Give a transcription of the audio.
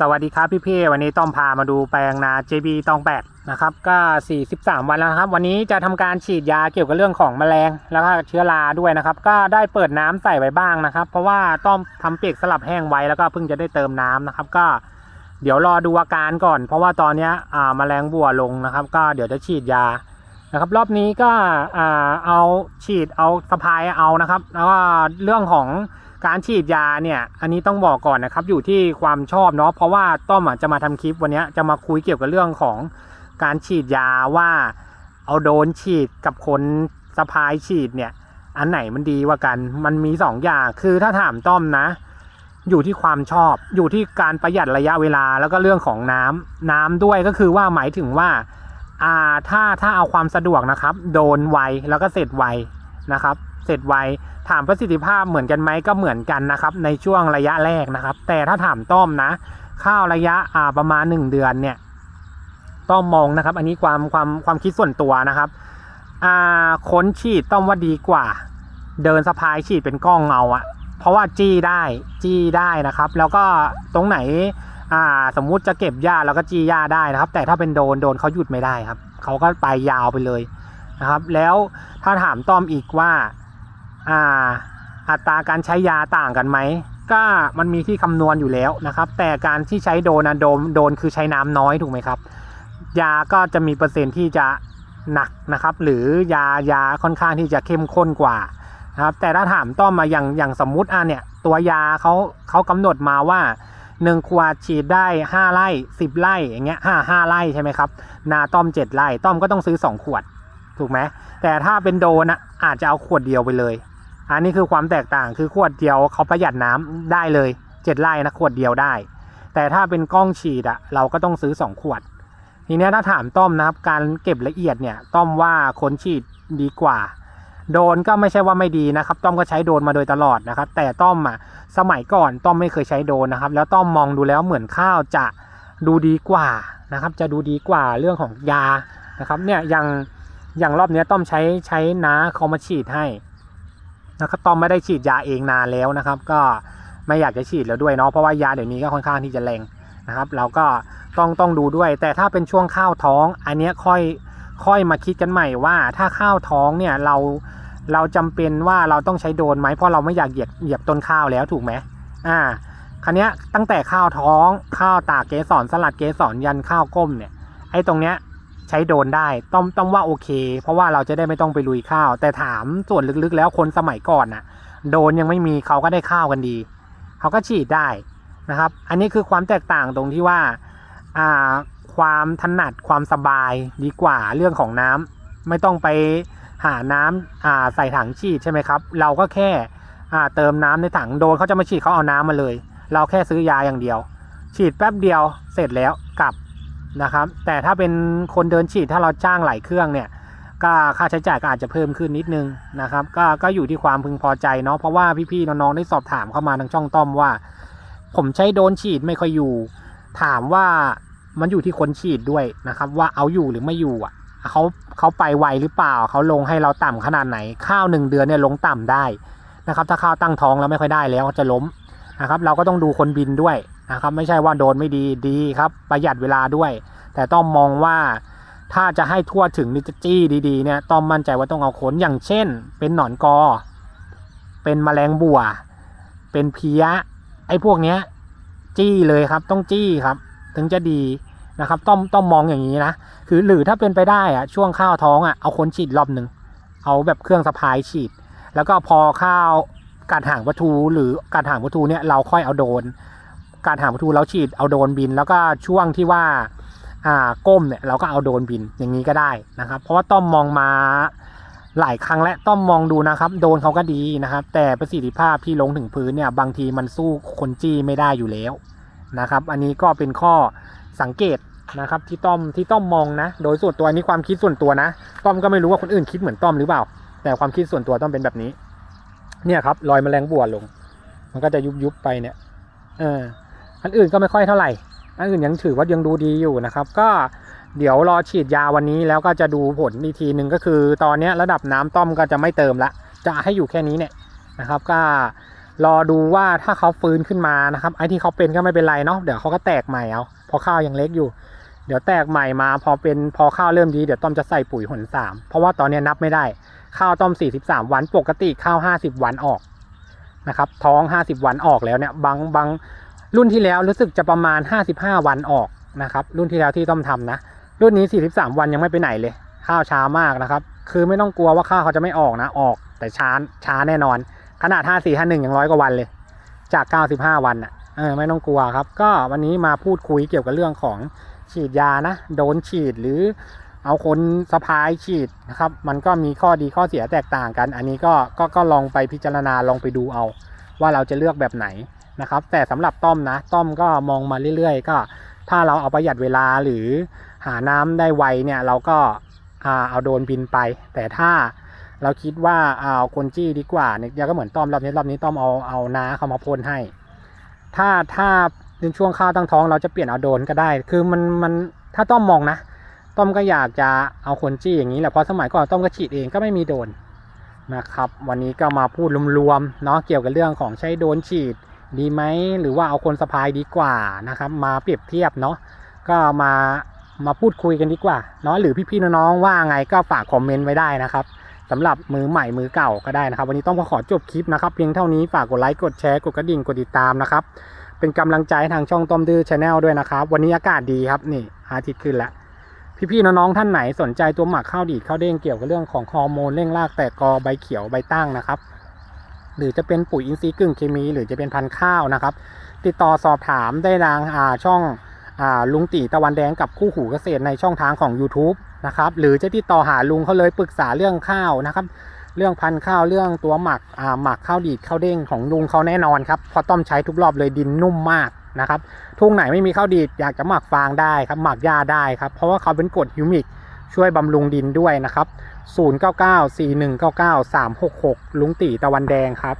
สวัสดีครับพี่เพ่วันนี้ต้อมพามาดูแปลงนา JB ตองแปดนะครับก็ 43 วันแล้วครับ วันนี้จะทำการฉีดยาเกี่ยวกับเรื่องของแมลงแล้วก็เชื้อราด้วยนะครับ ก็ได้เปิดน้ำใส่ไว้บ้างนะครับ เพราะว่าต้อมทำเปียกสลับแห้งไว้แล้วก็เพิ่งจะได้เติมน้ำนะครับ ก็เดี๋ยวรอดูอาการก่อน เพราะว่าตอนนี้อ่าแมลงบัวลงนะครับ ก็เดี๋ยวจะฉีดยานะครับ รอบนี้ก็อ่าเอาฉีดเอาสะพายเอานะครับ แล้วก็เรื่องของ การฉีดยาเนี่ย อันนี้ต้องบอกก่อนนะครับ อยู่ที่ความชอบเนาะ เพราะว่าต้อมอะจะมาทำคลิปวันนี้จะมาคุยเกี่ยวกับเรื่องของการฉีดยาว่าเอาโดนฉีดกับคนสะพายฉีดเนี่ย อันไหนมันดีกว่ากัน มันมีสองอย่างคือถ้าถามต้อมนะ อยู่ที่ความชอบ อยู่ที่การประหยัดระยะเวลาแล้วก็เรื่องของน้ำน้ำด้วยก็คือว่าหมายถึงว่าอ่าถ้าถ้าเอาความสะดวกนะครับ โดนไวแล้วก็เสร็จไวนะครับ เสร็จไว ถามประสิทธิภาพเหมือนกันไหมก็เหมือนกันนะครับ ในช่วงระยะแรกนะครับ แต่ถ้าถามต้อมนะ ข้าวระยะอ่าประมาณ 1 เดือนเนี่ยต้อมมองนะครับ อันนี้ความความความคิดส่วนตัวนะครับอ่าค้นฉีดต้อมว่าดีกว่า เดินสะพายฉีดเป็นกล้องเงาอะเพราะว่าจี้ได้จี้ได้นะครับ แล้วก็ตรงไหนอ่าสมมุติจะเก็บหญ้าแล้วก็จี้หญ้าได้นะครับ แต่ถ้าเป็นโดนโดนเขาหยุดไม่ได้ครับเขาก็ไปยาวไปเลยนะครับ แล้วถ้าถามต้อมอีกว่า อ่าอัตราการใช้ยาต่างกันไหมก็มันมีที่คำนวณอยู่แล้วนะครับ แต่การที่ใช้โดนนะโดนโดนคือใช้น้ำน้อยถูกไหมครับ ยาก็จะมีเปอร์เซ็นต์ที่จะหนักนะครับ หรือยายาค่อนข้างที่จะเข้มข้นกว่านะครับแต่ถ้าถามต้อมมาอย่างอย่างสมมุติอะเนี่ยตัวยาเขาเขากำหนดมาว่าหนึ่งขวดฉีดได้ห้าไร่สิบไร่อย่างเงี้ยห้าห้าไร่ใช่ไหมครับนาต้อมเจ็ดไร่ต้อมก็ต้องซื้อสองขวดถูกไหมแต่ถ้าเป็นโดนอะอาจจะเอาขวดเดียวไปเลย อันนี้คือความแตกต่างคือขวดเดียวเขาประหยัดน้ำได้เลยเจ็ดไร่นะขวดเดียวได้ แต่ถ้าเป็นกล้องฉีดอะเราก็ต้องซื้อสองขวด ทีเนี้ยถ้าถามต้อมนะครับ การเก็บละเอียดเนี่ยต้อมว่าคนฉีดดีกว่า โดนก็ไม่ใช่ว่าไม่ดีนะครับ ต้อมก็ใช้โดนมาโดยตลอดนะครับ แต่ต้อมอะสมัยก่อนต้อมไม่เคยใช้โดนนะครับ แล้วต้อมมองดูแล้วเหมือนข้าวจะดูดีกว่านะครับ จะดูดีกว่าเรื่องของยานะครับเนี่ยอย่างอย่างรอบเนี้ยต้อมใช้ใช้น้าเขามาฉีดให้ นะครับต้อมไม่ได้ฉีดยาเองนานแล้วนะครับ ก็ไม่อยากจะฉีดแล้วด้วยเนาะเพราะว่ายาเดี๋ยวนี้ก็ค่อนข้างที่จะแรงนะครับ เราก็ต้องต้องดูด้วย แต่ถ้าเป็นช่วงข้าวท้อง อันนี้ค่อยค่อยมาคิดกันใหม่ว่าถ้าข้าวท้องเนี่ยเราเราจำเป็นว่าเราต้องใช้โดนไหมเพราะเราไม่อยากเหยียบเหยียบต้นข้าวแล้วถูกไหมอ่าคันนี้ตั้งแต่ข้าวท้อง ข้าวตากเกสรสลัดเกสรยันข้าวก้มเนี่ยไอ้ตรงเนี้ย ใช้โดนได้ต้องต้องว่าโอเค เพราะว่าเราจะได้ไม่ต้องไปลุยข้าว แต่ถามส่วนลึกๆ แล้วคนสมัยก่อนน่ะ โดนยังไม่มีเขาก็ได้ข้าวกันดี เขาก็ฉีดได้นะครับ อันนี้คือความแตกต่างตรงที่ว่าอ่าความถนัดความสบายดีกว่าเรื่องของน้ำไม่ต้องไปหาน้ำอ่าใส่ถังฉีดใช่ไหมครับ เราก็แค่อ่าเติมน้ำในถังโดนเขาจะมาฉีดเขาเอาน้ำมาเลย เราแค่ซื้อยาอย่างเดียว ฉีดแป๊บเดียวเสร็จแล้วกลับ นะครับ แต่ถ้าเป็นคนเดินฉีดถ้าเราจ้างหลายเครื่องเนี่ยก็ค่าใช้จ่ายก็อาจจะเพิ่มขึ้นนิดนึงนะครับก็ก็อยู่ที่ความพึงพอใจเนาะเพราะว่าพี่ๆน้องๆได้สอบถามเข้ามาทางช่องต้อมว่า ผมใช้โดนฉีดไม่ค่อยอยู่ ถามว่ามันอยู่ที่คนฉีดด้วยนะครับ ว่าเอาอยู่หรือไม่อยู่อะเขาเขาไปไวหรือเปล่าเขาลงให้เราต่ำขนาดไหน ข้าวหนึ่งเดือนเนี่ยลงต่ำได้นะครับ ถ้าข้าวตั้งท้องแล้วไม่ค่อยได้แล้วจะล้มนะครับ เราก็ต้องดูคนบินด้วย นะครับ ไม่ใช่ว่าโดนไม่ดีดีครับ ประหยัดเวลาด้วย แต่ต้องมองว่าถ้าจะให้ทั่วถึงนิจจี้ดีๆเนี่ยต้องมั่นใจว่าต้องเอาขนอย่างเช่น เป็นหนอนกอ เป็นแมลงบัว เป็นเพี้ยไอ้พวกเนี้ยจี้เลยครับต้องจี้ครับ ถึงจะดีนะครับ ต้องต้องมองอย่างนี้นะคือหรือถ้าเป็นไปได้อะช่วงข้าวท้องอะเอาคนฉีดรอบหนึ่งเอาแบบเครื่องสะพายฉีด แล้วก็พอข้าวการห่างวัตถุหรือการห่างวัตถุเนี่ยเราค่อยเอาโดน การหางวัตถุเราฉีดเอาโดนบิน แล้วก็ช่วงที่ว่าอ่าก้มเนี่ยเราก็เอาโดนบินอย่างนี้ก็ได้นะครับ เพราะว่าต้อมมองมาหลายครั้งและต้อมมองดูนะครับ โดนเขาก็ดีนะครับ แต่ประสิทธิภาพที่ลงถึงพื้นเนี่ยบางทีมันสู้คนจี้ไม่ได้อยู่แล้วนะครับ อันนี้ก็เป็นข้อสังเกตนะครับที่ต้อมที่ต้อมมองนะ โดยส่วนตัวอันนี้ความคิดส่วนตัวนะ ต้อมก็ไม่รู้ว่าคนอื่นคิดเหมือนต้อมหรือเปล่า แต่ความคิดส่วนตัวต้อมเป็นแบบนี้ เนี่ยครับรอยแมลงบัวลง มันก็จะยุบยุบไปเนี่ย เออ อันอื่นก็ไม่ค่อยเท่าไหร่ อันอื่นยังถือว่ายังดูดีอยู่นะครับ ก็เดี๋ยวรอฉีดยาวันนี้แล้วก็จะดูผลอีกทีหนึ่งก็คือ ตอนนี้ระดับน้ำต้อมก็จะไม่เติมละ จะให้อยู่แค่นี้เนี่ยนะครับ ก็รอดูว่าถ้าเขาฟื้นขึ้นมานะครับ ไอ้ที่เขาเป็นก็ไม่เป็นไรเนาะ เดี๋ยวเขาก็แตกใหม่เอาเพราะข้าวยังเล็กอยู่ เดี๋ยวแตกใหม่มา พอเป็นพอข้าวเริ่มดีเดี๋ยวต้อมจะใส่ปุ๋ยหนสาม เพราะว่าตอนนี้นับไม่ได้ ข้าวต้อม 43 วัน ปกติข้าว 50 วันออกนะครับ ท้อง 50 วันออกแล้วเนี่ย บางบาง รุ่นที่แล้วรู้สึกจะประมาณ 55 วันออกนะครับรุ่นที่แล้วที่ต้อมทำนะ รุ่นนี้ 43 วันยังไม่ไปไหนเลย ข้าวช้ามากนะครับ คือไม่ต้องกลัวว่าข้าวเขาจะไม่ออกนะออกแต่ช้าช้าแน่นอน ขนาด 54 51ยังร้อยกว่าวันเลย จาก 95 วันอะเออไม่ต้องกลัวครับ ก็วันนี้มาพูดคุยเกี่ยวกับเรื่องของฉีดยานะ โดนฉีดหรือเอาคนสะพายฉีดนะครับ มันก็มีข้อดีข้อเสียแตกต่างกัน อันนี้ก็ก็ก็ลองไปพิจารณาลองไปดูเอา ว่าเราจะเลือกแบบไหน นะครับ แต่สำหรับต้อมนะ ต้อมก็มองมาเรื่อยๆ ก็ ถ้าเราเอาประหยัดเวลาหรือหาน้ำได้ไวเนี่ยเราก็เอาโดนบินไป แต่ถ้าเราคิดว่าเอาคนจี้ดีกว่าเนี่ยก็เหมือนต้อมรอบนี้รอบนี้ต้อมเอาเอาน้าเขามาพ่นให้ ถ้าถ้าในช่วงข้าวตั้งท้องเราจะเปลี่ยนเอาโดนก็ได้ คือมันมันถ้าต้อมมองนะ ต้อมก็อยากจะเอาคนจี้อย่างนี้แหละเพราะสมัยก่อนต้อมก็ฉีดเองก็ไม่มีโดนนะครับ วันนี้ก็มาพูดรวมๆเนาะเกี่ยวกับเรื่องของใช้โดนฉีด ดีไหมหรือว่าเอาคนสะพายดีกว่านะครับ มาเปรียบเทียบเนาะก็มามาพูดคุยกันดีกว่าเนาะหรือพี่ๆน้องๆว่าไงก็ฝากคอมเมนต์ไว้ได้นะครับสำหรับมือใหม่มือเก่าก็ได้นะครับ วันนี้ต้องขอจบคลิปนะครับ เพียงเท่านี้ฝากกดไลค์กดแชร์กดกระดิ่งกดติดตามนะครับ เป็นกำลังใจทางช่องต้มดื้อชาแนลด้วยนะครับ วันนี้อากาศดีครับนี่อาทิตย์ขึ้นแล้วพี่ๆน้องๆท่านไหนสนใจตัวหมักข้าวดีดข้าวเด้งเกี่ยวกับเรื่องของฮอร์โมนเร่งรากแตกกอใบเขียวใบตั้งนะครับ หรือจะเป็นปุ๋ยอินทรีย์กึ่งเคมี หรือจะเป็นพันธุ์ข้าวนะครับ ติดต่อสอบถามได้ทางอ่าช่องอ่าลุงตีตะวันแดงกับคู่หูเกษตรในช่องทางของ YouTube นะครับหรือจะติดต่อหาลุงเขาเลยปรึกษาเรื่องข้าวนะครับเรื่องพันธุ์ข้าวเรื่องตัวหมักอ่าหมักข้าวดีดข้าวเด้งของลุงเขาแน่นอนครับพราะต้อมใช้ทุกรอบเลยดินนุ่มมากนะครับทุ่งไหนไม่มีข้าวดีดอยากจะหมักฟางได้ครับหมักหญ้าได้ครับเพราะว่าเขาเป็นกรดฮิวมิกช่วยบำรุงดินด้วยนะครับ 0994199366 ลุงตีตะวันแดงครับ